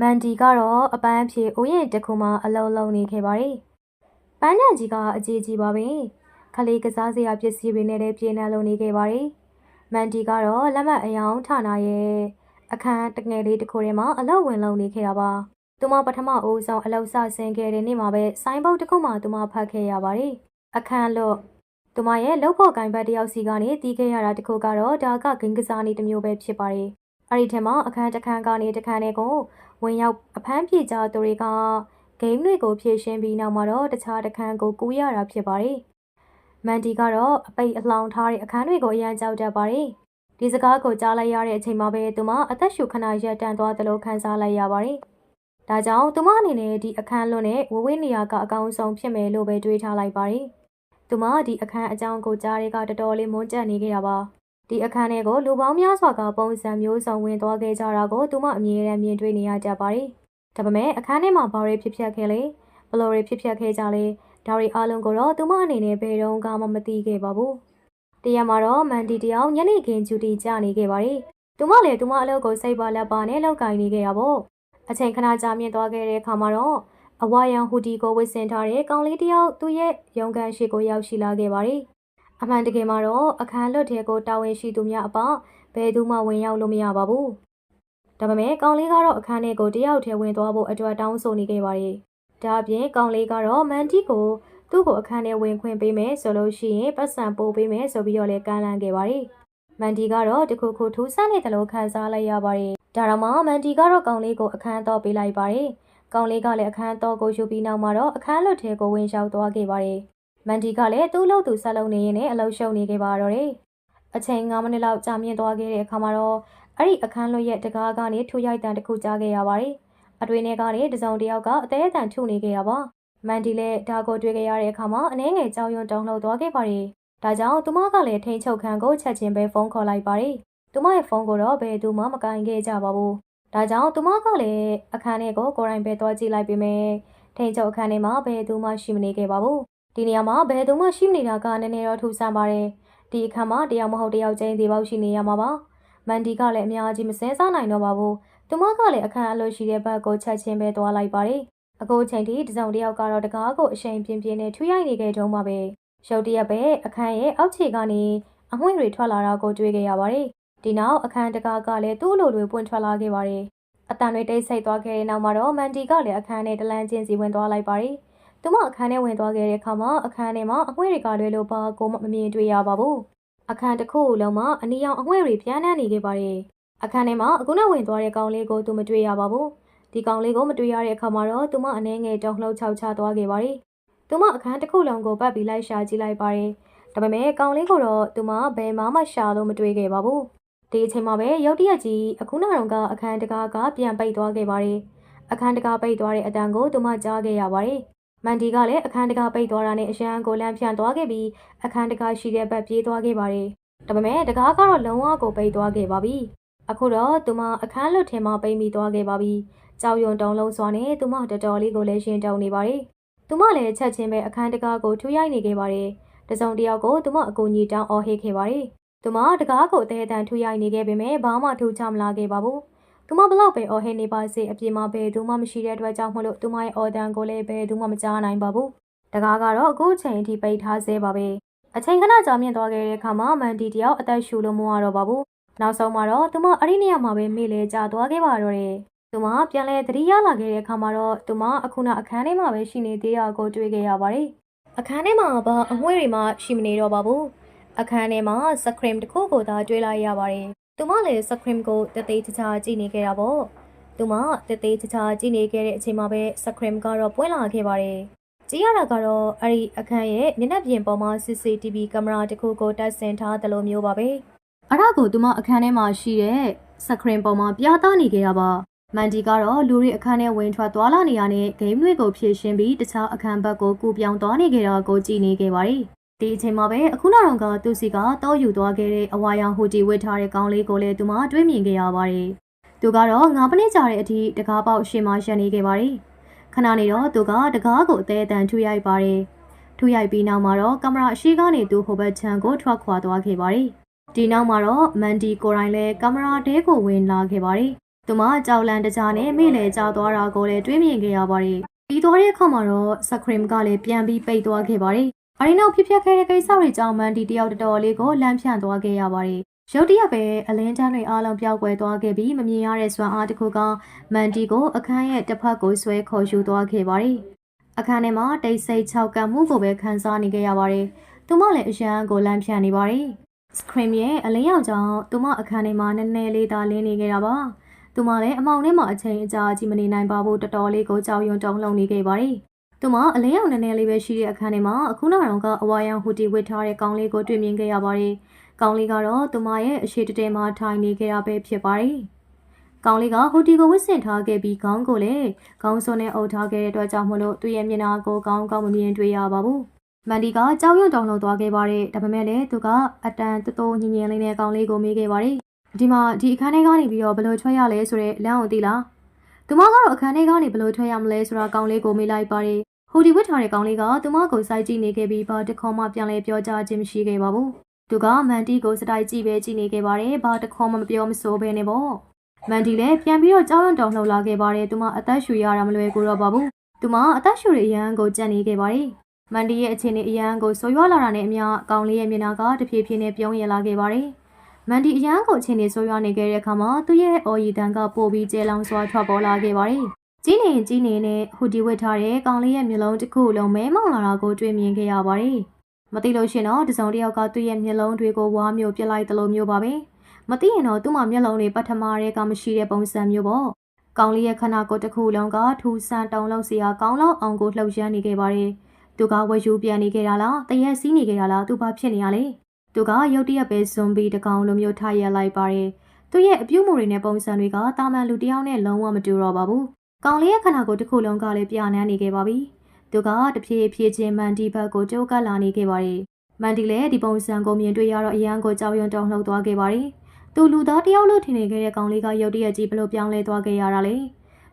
မန်ဒီကတော့အပန်းအဖြေဥယျာဉ်တစ်ခုမှအလုံးလုံးနေခဲ့ပါတယ်။ပန်းညံကြီးကအကြီးကြီးပါပဲ။ခလေးကစားစရာပစ္စည်းတွေနဲ့လည်းပြည့်နှက်လုံးနေခဲ့ပါတယ်။မန်ဒီကတော့လက်မှတ်အယောင်ဌာနရဲ့အခန်းတငယ်လေးတစ်ခုထဲမှာအလုပ်ဝင်လုံးနေခဲ့တာပါ။သူမပထမအဦးဆုံးအလုပ်စဆင်းခဲ့တဲ့နေ့မှာပဲဆိုင်းဘုတ်တစ်ခုမှသူမဖတ်ခဲ့ရပါတယ်။အခန်းလို့သူမရဲ့လုပ်ဖို့ကင်ဘတ်တစ်ယောက်စီကနေတီးခဲ့ရတာတစ်ခုကတော့ဒါကဂိမ်းကစားနည်းတစ်မျိုးပဲဖြစ်ပါတယ်။အဲ့ဒီထဲမှာအခန်းတစ်ခန်းကနေတစ်ခန်းတွေကို ဝင်ရောက်အဖမ်းပြေကြသူတွေကဂိမ်းတွေကိုဖြည့်ရှင်းပြီးနောက်မှာတော့တခြားတစ်ခန်းကိုကူးရတာဖြစ်ပါတယ်။မန်တီကတော့အပိတ်အလောင်ထားတဲ့အခန်းတွေကိုအရန်ကြောက်တတ်ပါတယ်။ဒီစကားကိုကြားလိုက်ရတဲ့အချိန်မှာပဲသူမအသက်ရှူခဏရပ်တန့်သွားသလိုခံစားလိုက်ရပါတယ်။ဒါကြောင့်သူမအနေနဲ့ဒီအခန်းလွတ်နဲ့ဝဝေးနေရာကအကောင်းဆုံးဖြစ်မယ်လို့ပဲတွေးထားလိုက်ပါတယ်။သူမဒီအခန်းအကြောင်းကိုကြားတဲ့ကတော်တော်လေးမွန်းကျပ်နေခဲ့တာပါ။ ဒီအခန်းထဲကိုလူပေါင်းများစွာကပုံစံမျိုးစုံဝင်သွားခဲ့ကြတာကိုသူမအမြဲတမ်းမြင်တွေ့နေရကြပါတယ်။ဒါပေမဲ့အခန်းထဲမှာဘာတွေဖြစ်ပျက်ခဲ့လဲဘယ်လိုတွေဖြစ်ပျက်ခဲ့ကြလဲဒါတွေအားလုံးကိုတော့သူမအနေနဲ့ဘယ်တော့မှမသိခဲ့ပါဘူး။တရက်မှာတော့မန်တီတယောက်ညနေခင်းဂျူတီကြနေခဲ့ပါတယ်။သူမလည်းသူမအလုပ်ကိုစိတ်ပါလက်ပါနဲ့လောက်ကင်နေခဲ့တာပေါ့။အချိန်ခဏကြာမြင့်သွားခဲ့တဲ့အခါမှာတော့အဝါယံဟူဒီကိုဝစ်စင်ထားတဲ့ကောင်လေးတယောက်သူ့ရဲ့ရုံကန်ရှိကိုရောက်ရှိလာခဲ့ပါတယ်။ အမှန်တကယ်မှာတော့အခန်းလွတ်ထဲကိုတာဝန်ရှိသူများအပဘယ်သူမှဝင်ရောက်လို့မရပါဘူး။ဒါပေမဲ့ကောင်လေးကတော့အခန်းထဲကိုတယောက်ထဲဝင်သွားဖို့အတွက်တောင်းဆိုနေခဲ့ပါတယ်။ဒါအပြင်ကောင်လေးကတော့မန်တီကိုသူ့ကိုအခန်းထဲဝင်ခွင့်ပေးမယ်ဆိုလို့ရှိရင်ပတ်စံပို့ပေးမယ်ဆိုပြီးတော့လည်းကမ်းလှမ်းခဲ့ပါတယ်။မန်တီကတော့တခုခုထူးဆန်းနေတယ်လို့ခံစားလိုက်ရပါတယ်။ဒါတော့မှမန်တီကတော့ကောင်လေးကိုအခန်းတော့ပေးလိုက်ပါတယ်။ကောင်လေးကလည်းအခန်းတော့ကိုယူပြီးနောက်မှာတော့အခန်းလွတ်ထဲကိုဝင်ရောက်သွားခဲ့ပါတယ်။ မန်ဒီကလည်းသူ့လို့သူဆက်လုံးနေရင်လည်းအလုံးရှုံနေခဲ့ပါတော့တယ်။အချိန်9မိနစ်လောက်ကြာမြင့်သွားခဲ့တဲ့အခါမှာတော့အဲ့ဒီအခန်းလွတ်ရဲ့တကားကနေထူရိုက်တန်တစ်ခုကြားခဲ့ရပါတယ်။အတွင်းထဲကနေတစုံတစ်ယောက်ကအသေးအတန်ထုနေခဲ့တာပါ။မန်ဒီလည်းဒါကိုတွေ့ခဲ့ရတဲ့အခါမှာအနှဲငယ်ကြောင်ရွံတုံလှုပ်သွားခဲ့ပါတယ်။ဒါကြောင့်သူမကလည်းထိန်ချုပ်ခန်းကိုချက်ချင်းပဲဖုန်းခေါ်လိုက်ပါတယ်။သူမရဲ့ဖုန်းကိုတော့ဘယ်သူမှမကင်ခဲ့ကြပါဘူး။ဒါကြောင့်သူမကလည်းအခန်းထဲကိုကိုယ်တိုင်ပဲသွားကြည့်လိုက်ပေမဲ့ထိန်ချုပ်အခန်းထဲမှာဘယ်သူမှရှိမနေခဲ့ပါဘူး။ ဒီနေရာမှာဘယ်သူမှရှိမနေတာကနည်းနည်းတော့ထူဆန်းပါတယ်။ဒီအခါမှာတယောက်မဟုတ်တယောက်ချင်းသေးပေါက်ရှိနေရမှာပါ။မန်ဒီကလည်းအများကြီးမစဲစားနိုင်တော့ပါဘူး။သူမကလည်းအခန်းအလို့ရှိတဲ့ဘက်ကိုချက်ချင်းပဲသွားလိုက်ပါတယ်။အခုအချိန်ထိတစုံတယောက်ကတော့တကားကိုအရှိန်ပြင်းပြင်းနဲ့ထူရိုက်နေခဲ့တုံးပါပဲ။ရုတ်တရက်ပဲအခန်းရဲ့အောက်ခြေကနေအငွေ့တွေထွက်လာတာကိုတွေ့ခဲ့ရပါတယ်။ဒီနောက်အခန်းတကားကလည်းသူ့လိုတွေပွင့်ထွက်လာခဲ့ပါတယ်။အတန်တွေတိတ်ဆိတ်သွားခဲ့တဲ့နောက်မှာတော့မန်ဒီကလည်းအခန်းနဲ့တလန်းချင်းစီဝင်သွားလိုက်ပါတယ်။ သူမအခန်းထဲဝင်သွားခဲ့တဲ့အခါမှာအခန်းထဲမှာအငွေ့တွေကလွဲလို့ဘာကိုမှမမြင်တွေ့ရပါဘူး။အခန်းတစ်ခုလုံးမှာအနီရောင်အငွေ့တွေပြန်းနှံ့နေခဲ့ပါတယ်။အခန်းထဲမှာအခုနောက်ဝင်သွားတဲ့ကောင်လေးကိုသူမတွေ့ရပါဘူး။ဒီကောင်လေးကိုမတွေ့ရတဲ့အခါမှာတော့သူမအနှဲငယ်တုံလှုပ်ချောက်ချသွားခဲ့ပါတယ်။သူမအခန်းတစ်ခုလုံးကိုပတ်ပြီးလိုက်ရှာကြည့်လိုက်ပါတယ်။ဒါပေမဲ့ကောင်လေးကိုတော့သူမဘယ်မှမရှာလို့မတွေ့ခဲ့ပါဘူး။ဒီအချိန်မှာပဲရုတ်တရက်ကြီးအခုနောက်တော့ကအခန်းတကားကပြန်ပိတ်သွားခဲ့ပါတယ်။အခန်းတကားပိတ်သွားတဲ့အတန်ကိုသူမကြားခဲ့ရပါတယ်။ မန်ဒီကလည်းအခန်းတကားပိတ်သွားတာနဲ့အရန်ကိုလန့်ဖြန့်သွားခဲ့ပြီးအခန်းတကားရှိတဲ့ဘက်ပြေးသွားခဲ့ပါတယ်။ဒါပေမဲ့တကားကတော့လုံးဝကိုပိတ်သွားခဲ့ပါပြီ။အခုတော့သူမအခန်းလွတ်ထဲမှာပိတ်မိသွားခဲ့ပါပြီ။ကြောက်ရွံတုံလုံးစွာနဲ့သူမတော်တော်လေးကိုလည်းရှင်တုံနေပါတယ်။သူမလည်းချက်ချင်းပဲအခန်းတကားကိုထူရိုက်နေခဲ့ပါတယ်။တစုံတစ်ယောက်ကိုသူမအကူကြီးတောင်းအော်ဟစ်ခဲ့ပါတယ်။သူမတကားကိုအသေးအတန်ထူရိုက်နေခဲ့ပေမဲ့ဘာမှထူချမလာခဲ့ပါဘူး။ သူမဘလောက်ပဲအော်ဟစ်နေပါစေအပြင်မှာဘယ်သူမှမရှိတဲ့အတွက်ကြောင့်မလို့သူမရဲ့အော်တန်ကိုလည်းဘယ်သူမှမကြားနိုင်ပါဘူး။တကားကတော့အခုချိန်အထိပိတ်ထားဆဲပါပဲ။အချိန်ခဏကြာမြင့်သွားခဲ့တဲ့အခါမှာမန်တီတယောက်အသက်ရှူလို့မရတော့ပါဘူး။နောက်ဆုံးမှာတော့သူမအဲ့ဒီနေရာမှာပဲမေ့လေကျသွားခဲ့ပါတော့တယ်။သူမပြန်လဲသတိရလာခဲ့တဲ့အခါမှာတော့သူမအခုနအခန်းထဲမှာပဲရှိနေသေးတာကိုတွေ့ခဲ့ရပါတယ်။အခန်းထဲမှာဘာအငွေ့တွေမှရှိမနေတော့ပါဘူး။အခန်းထဲမှာစခရင်တစ်ခုကိုသာတွေ့လိုက်ရပါတယ်။ သူမလည်းစခရင်ကိုတသေးချာချာကြည့်နေခဲ့တာပေါ့။သူမတသေးချာချာကြည့်နေခဲ့တဲ့အချိန်မှာပဲစခရင်ကတော့ပွင့်လာခဲ့ပါတယ်။ကြည့်ရတာကတော့အဲ့ဒီအခန်းရဲ့မျက်နှာပြင်ပေါ်မှာ CCTV ကင်မရာတစ်ခုကိုတပ်ဆင်ထားတယ်လို့မျိုးပါပဲ။အဲ့ဒါကိုသူမအခန်းထဲမှာရှိတဲ့စခရင်ပေါ်မှာပြသနေခဲ့တာပါ။မန်ဒီကတော့လူတွေအခန်းထဲဝင်ထွက်သွားလာနေရတဲ့ဂိမ်းတွေကိုဖြည့်ရှင်းပြီးတခြားအခန်းဘက်ကိုကူပြောင်းသွားနေကြတာကိုကြည့်နေခဲ့ပါတယ်။ ဒီအချိန်မှာပဲအခုနောက်တော့ကသူစီကတော့ယူသွားခဲ့တဲ့အဝါရောင်ဟူတီဝစ်ထားတဲ့ကောင်လေးကိုလည်းသူမတွေ့မြင်ခဲ့ရပါတယ်။သူကတော့ငါးမိနစ်ကြာတဲ့အထိတကားပေါက်ရှေ့မှာရပ်နေခဲ့ပါတယ်။ခဏနေတော့သူကတကားကိုအသေးအတန်ထူရိုက်ပါတယ်။ထူရိုက်ပြီးနောက်မှာတော့ကင်မရာအရှိကနေသူဟိုဘက်ခြမ်းကိုထွက်ခွာသွားခဲ့ပါတယ်။ဒီနောက်မှာတော့မန်ဒီကိုရိုင်းလည်းကင်မရာတဲကိုဝင်လာခဲ့ပါတယ်။သူမကြောက်လန့်တကြားနဲ့မိလေကြောက်သွားတာကိုလည်းတွေးမြင်ခဲ့ရပါတယ်။ပြီးသွားတဲ့အခါမှာတော့စခရင်ကလည်းပြန်ပြီးပိတ်သွားခဲ့ပါတယ်။ အဲဒီနောက်ဖြစ်ပျက်ခဲ့တဲ့ကိစ္စတွေကြောင့်မန်ဒီတယောက်တော်တော်လေးကိုလမ်းဖြန့်သွားခဲ့ရပါတယ်။ရုတ်တရက်ပဲအလင်းတန်းတွေအားလုံးပျောက်ကွယ်သွားခဲ့ပြီးမမြင်ရတဲ့စွမ်းအားတစ်ခုကမန်ဒီကိုအခန်းရဲ့တစ်ဖက်ကိုဆွဲခေါ်ယူသွားခဲ့ပါတယ်။အခန်းထဲမှာတိတ်ဆိတ်ခြောက်ကပ်မှုကိုပဲခံစားနေခဲ့ရပါတယ်။သူမလည်းအရန်ကိုလမ်းဖြန့်နေပါတယ်။ Scream ရဲ့အလင်းရောင်ကြောင့်သူမအခန်းထဲမှာနည်းနည်းလေးသာလင်းနေခဲ့တာပါ။သူမလည်းအမောင်ထဲမှာအချိန်အကြာကြီးမနေနိုင်ပါဘူးတော်တော်လေးကိုကြောက်ရွံ့တုန်လှုပ်နေခဲ့ပါတယ်။ သူမအလင်းရောင်နည်းနည်းလေးပဲရှိတဲ့အခန်းထဲမှာအခုနောက်တော့ကအဝါရောင်ဟူတီဝစ်ထားတဲ့ကောင်းလေးကိုတွေ့မြင်ခဲ့ရပါတယ်။ကောင်းလေးကတော့သူမရဲ့အရှိတတဲမှာထိုင်နေခဲ့တာပဲဖြစ်ပါတယ်။ကောင်းလေးကဟူတီကိုဝစ်ဆင်ထားခဲ့ပြီးခေါင်းကိုလည်းခေါင်းစွန်းနဲ့အုပ်ထားခဲ့တဲ့အတွက်ကြောင့်မလို့သူ့ရဲ့မျက်နှာကိုကောင်းကောင်းမမြင်တွေ့ရပါဘူး။မန်ဒီကကြောက်ရွံ့တောင်လုံသွားခဲ့ပါတယ်ဒါပေမဲ့လည်းသူကအတန်တတိုးညင်ညင်လေးနဲ့ကောင်းလေးကိုမေးခဲ့ပါတယ်ဒီမှာဒီအခန်းထဲကနေပြီးတော့ဘယ်လိုထွက်ရလဲဆိုတော့လမ်းကိုသိလားသူမကတော့အခန်းထဲကနေဘယ်လိုထွက်ရမလဲဆိုတာကောင်းလေးကိုမေးလိုက်ပါတယ် ဟူဒီဝစ်ထားတဲ့ကောင်းလေးကသူမကိုစိုက်ကြည့်နေခဲ့ပြီးဘာတခေါမှပြန်လဲပြောကြခြင်းမရှိခဲ့ပါဘူးသူကမန်တီကိုစတိုက်ကြည့်ပဲကြည့်နေခဲ့ပါတယ်ဘာတခေါမှမပြောမဆိုဘဲနဲ့ပေါ့မန်တီလည်းပြန်ပြီးတော့ကြောက်ရွံ့တောင်လှုပ်လာခဲ့ပါတယ်သူမအသက်ရှူရတာမလွယ်ကူတော့ပါဘူးသူမအသက်ရှူရအရန်ကိုကြက်နေခဲ့ပါတယ်မန်ဒီရဲ့အခြေအနေအရန်ကိုဆိုးရွားလာတာနဲ့အမျှအကောင်လေးရဲ့မျက်နှာကတဖြည်းဖြည်းနဲ့ပြုံးရလာခဲ့ပါတယ်။မန်ဒီအရန်ကိုအခြေအနေဆိုးရွားနေခဲ့တဲ့အခါမှာသူ့ရဲ့အော်ရီတန်ကပို့ပြီးကျဲလောင်စွာထွက်ပေါ်လာခဲ့ပါတယ်။ ကြီးနေရင်ကြီးနေနဲ့ဟူဒီဝစ်ထားတဲ့ကောင်လေးရဲ့မျက်လုံးတစ်ခုလုံးမဲမောင်လာတာကိုတွေ့မြင်ခဲ့ရပါတယ်။မသိလို့ရှင်တော့တစုံတစ်ယောက်ကသူ့ရဲ့မျက်လုံးတွေကိုဝါမျိုးပြစ်လိုက်သလိုမျိုးပါပဲ။မသိရင်တော့သူ့မှာမျက်လုံးတွေပထမတည်းကမရှိတဲ့ပုံစံမျိုးပေါ့။ကောင်လေးရဲ့ခန္ဓာကိုယ်တစ်ခုလုံးကထူဆန်တုံလုံးစရာကောင်းလောက်အောင်ကိုလှုပ်ရှားနေခဲ့ပါတယ်။သူကဝယူပြန်နေခဲ့တာလားတရက်စီးနေခဲ့တာလားသူဘာဖြစ်နေရလဲသူကရုတ်တရက်ပဲဇွန်ဘီတကောင်လိုမျိုးထားရလိုက်ပါတယ်သူရဲ့အပြုတ်မှုတွေနဲ့ပုံစံတွေကတာမန်လူတစ်ယောက်နဲ့လုံးဝမတူတော့ပါဘူး ကောင်လေးရဲ့ခန္ဓာကိုယ်တစ်ခုလုံးကလည်းပြာနန်းနေခဲ့ပါပြီသူကတဖြည်းဖြည်းချင်းမန်ဒီဘက်ကိုကြိုးကပ်လာနေခဲ့ပါတယ်မန်ဒီလည်းဒီပုံစံကိုမြင်တွေ့ရတော့အရန်ကိုကြောက်ရွံ့တုန်လှုပ်သွားခဲ့ပါတယ်သူလူသားတယောက်လို့ထင်နေခဲ့တဲ့ကောင်လေးကရုတ်တရက်ကြီးဘလို့ပြောင်းလဲသွားခဲ့ရတာလေ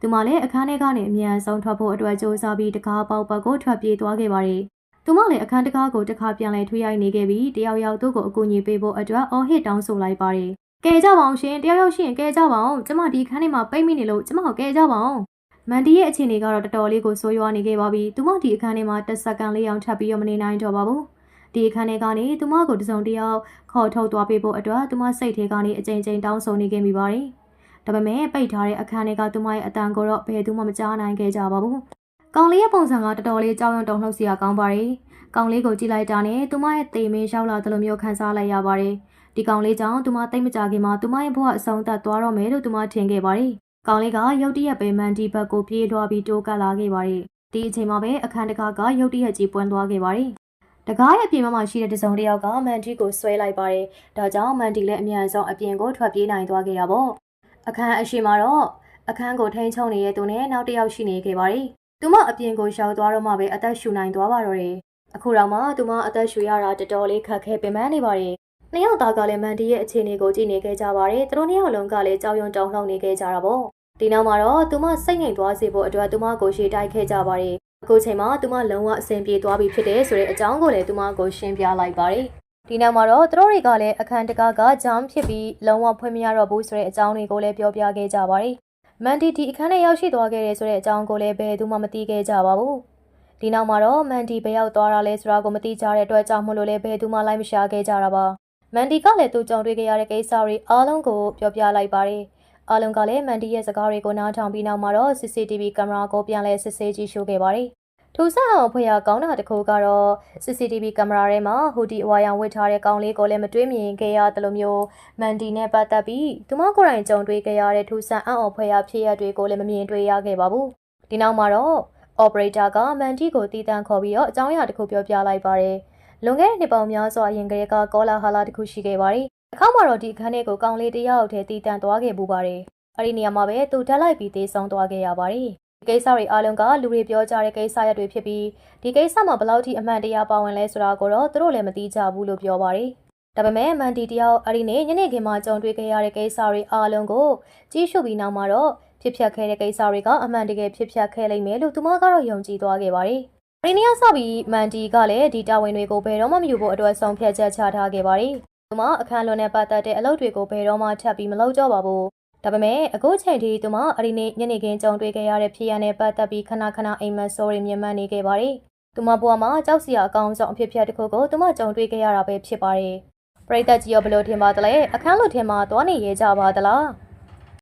သူမလည်းအခန်းထဲကနေအမြန်ဆုံးထွက်ဖို့အတွက်စူးစမ်းပြီးတကားပေါက်ပတ်ကိုထွက်ပြေးသွားခဲ့ပါတယ်။သူမလည်းအခန်းတကားကိုတစ်ခါပြန်လဲထွေးရိုက်နေခဲ့ပြီးတယောက်ယောက်သူ့ကိုအကူအညီပေးဖို့အတွက်အော်ဟစ်တောင်းဆိုလိုက်ပါတယ်။ကဲကြပါအောင်ရှင်တယောက်ယောက်ရှင်ကဲကြပါအောင်ကျမဒီခန်းထဲမှာပိတ်မိနေလို့ကျမကိုကဲကြပါအောင်။ မန်ဒီရဲ့အခြေအနေကတော့တော်တော်လေးကိုဆိုးရွားနေခဲ့ပါပြီ။သူမဒီအခန်းထဲမှာတစ်စက္ကန့်လေးအောင်ထပ်ပြီးတော့မနေနိုင်တော့ပါဘူး။ဒီအခန်းထဲကနေသူမကိုတစုံတယောက်ခေါ်ထုတ်သွားပေးဖို့အတွက်သူမစိတ်ထဲကနေအကြိမ်ကြိမ်တောင်းဆိုနေခဲ့မိပါတယ်။ဒါပေမဲ့ပိတ်ထားတဲ့အခန်းထဲကသူမရဲ့အတန်ကိုတော့ဘယ်သူမှမကြားနိုင်ခဲ့ကြပါဘူး။ကောင်လေးရဲ့ပုံစံကတော်တော်လေးကြောက်ရွံ့တုန်လှုပ်စရာကောင်းပါတယ်။ကောင်လေးကိုကြည့်လိုက်တာနဲ့သူမရဲ့တေမင်းရောက်လာသလိုမျိုးခံစားလိုက်ရပါတယ်။ဒီကောင်လေးကြောင့်သူမတိတ်မကြခင်မှာသူမရဲ့ဘဝအဆုံးသတ်သွားတော့မယ်လို့သူမထင်ခဲ့ပါတယ်။ ကောင်လေးကရုတ်တရက်ပဲမန်ဒီဘက်ကိုပြေးသွားပြီးတိုးကပ်လာခဲ့ပါတယ်။ဒီအချိန်မှာပဲအခန်းတကာကရုတ်တရက်ကြီးပွန်းသွားခဲ့ပါတယ်။တကားရဲ့အပြင်မှာရှိတဲ့တစုံတစ်ယောက်ကမန်ဒီကိုဆွဲလိုက်ပါတယ်။ဒါကြောင့်မန်ဒီလည်းအမြန်ဆုံးအပြင်ကိုထွက်ပြေးနိုင်သွားခဲ့တာပေါ့။အခန်းအရှိမှာတော့အခန်းကိုထိန်းချုပ်နေတဲ့သူနဲ့နောက်တစ်ယောက်ရှိနေခဲ့ပါတယ်။သူမအပြင်ကိုရောက်သွားတော့မှပဲအသက်ရှူနိုင်သွားပါတော့တယ်။အခုတော့မှသူမအသက်ရှူရတာတော်တော်လေးခက်ခဲပင်ပန်းနေပါတယ်။နှစ်ယောက်သားကလည်းမန်ဒီရဲ့အခြေအနေကိုကြည့်နေခဲ့ကြပါတယ်။သူတို့နှစ်ယောက်လုံးကလည်းကြောက်ရွံ့တုန်လှုပ်နေခဲ့ကြတာပေါ့။ ဒီနောက်မှာတော့သူမစိတ်ငြိမ်သွားစေဖို့အတွက်သူမကိုရှေ့တိုက်ခဲ့ကြပါတယ်။အခုချိန်မှာသူမလုံးဝအဆင်ပြေသွားပြီဖြစ်တယ်ဆိုတဲ့အကြောင်းကိုလည်းသူမကိုရှင်းပြလိုက်ပါတယ်။ဒီနောက်မှာတော့သူတို့တွေကလည်းအခန်းတကာကဂျမ်ဖြစ်ပြီးလုံးဝဖွင့်မရတော့ဘူးဆိုတဲ့အကြောင်းတွေကိုလည်းပြောပြခဲ့ကြပါတယ်။မန်ဒီဒီအခန်းထဲရောက်ရှိသွားခဲ့တယ်ဆိုတဲ့အကြောင်းကိုလည်းဘယ်သူမှမသိခဲ့ကြပါဘူး။ဒီနောက်မှာတော့မန်ဒီဘယ်ရောက်သွားတာလဲဆိုတာကိုမသိကြတဲ့အတွက်ကြောင့်မို့လို့လည်းဘယ်သူမှလိုက်မရှာခဲ့ကြတာပါ။မန်ဒီကလည်းသူကြုံတွေ့ခဲ့ရတဲ့ကိစ္စတွေအားလုံးကိုပြောပြလိုက်ပါတယ်။ အားလုံးကလည်းမန်ဒီရဲ့စကားတွေကိုနားထောင်ပြီးနောက်မှာတော့ CCTV ကင်မရာကိုပြန်လဲစစ်ဆေးကြည့်ရှုခဲ့ပါတယ်။ထူဆန်းအောင်ဖွေရကောင်းတာတစ်ခုကတော့ CCTV ကင်မရာထဲမှာဟူဒီအဝါရောင်ဝစ်ထားတဲ့ကောင်လေးကိုလည်းမတွေးမြင်ခဲ့ရတယ်လို့မျိုးမန်ဒီနဲ့ပတ်သက်ပြီးသူမကိုယ်တိုင်ကြုံတွေ့ခဲ့ရတဲ့ထူဆန်းအောင်ဖွေရဖြစ်ရတွေကိုလည်းမမြင်တွေ့ရခဲ့ပါဘူး။ဒီနောက်မှာတော့ operator ကမန်ဒီကိုတီးတန့်ခေါ်ပြီးတော့အကြောင်းအရာတစ်ခုပြောပြလိုက်ပါတယ်။လွန်ခဲ့တဲ့နှစ်ပေါင်းများစွာအရင်ကတည်းကကောလာဟာလာတစ်ခုရှိခဲ့ပါတယ်။ အခါမှာတော့ဒီအခန်းထဲကိုကောင်လေးတစ်ယောက်တည်းတီးတန့်သွားခဲ့ပူပါတယ်။အဲ့ဒီနေရာမှာပဲသူတက်လိုက်ပြီးသေးဆုံးသွားခဲ့ရပါတယ်။ဒီကိစ္စတွေအားလုံးကလူတွေပြောကြတဲ့ကိစ္စရပ်တွေဖြစ်ပြီးဒီကိစ္စမှာဘယ်လောက်ထိအမှန်တရားပါဝင်လဲဆိုတာကိုတော့သူတို့လည်းမသိကြဘူးလို့ပြောပါတယ်။ဒါပေမဲ့မန်တီတယောက်အဲ့ဒီနေ့ညနေခင်းမှာကြုံတွေ့ခဲ့ရတဲ့ကိစ္စတွေအားလုံးကိုကြီးရှုပြီးနောက်မှာတော့ဖြစ်ပျက်ခဲ့တဲ့ကိစ္စတွေကအမှန်တကယ်ဖြစ်ပျက်ခဲ့လိမ့်မယ်လို့သူမကတော့ယုံကြည်သွားခဲ့ပါတယ်။ဒီနေ့ကစပြီးမန်တီကလည်းဒီတာဝန်တွေကိုဘယ်တော့မှမယူဖို့အတွက်ဆုံးဖြတ်ချက်ချထားခဲ့ပါတယ်။ သူမအခန်းလွန်နဲ့ပတ်သက်တဲ့အလုပ်တွေကိုဘယ်တော့မှထပ်ပြီးမလုပ်ကြပါဘူး။ဒါဒါပေမဲ့အခုချိန်ထိသူမအဒီနေ့ညနေခင်းကြုံတွေ့ခဲ့ရတဲ့ဖြစ်ရတဲ့ပတ်သက်ပြီးခဏခဏအိမ်မက်ဆိုးတွေမြင်မှတ်နေခဲ့ပါတယ်။သူမဘဝမှာကြောက်စရာအကောင်းဆုံးအဖြစ်အပျက်တစ်ခုကိုသူမကြုံတွေ့ခဲ့ရတာပဲဖြစ်ပါတယ်။ပရိသတ်ကြီးရောဘယ်လိုထင်ပါသလဲအခန်းလိုထင်မှာသွားနေရကြပါသလား။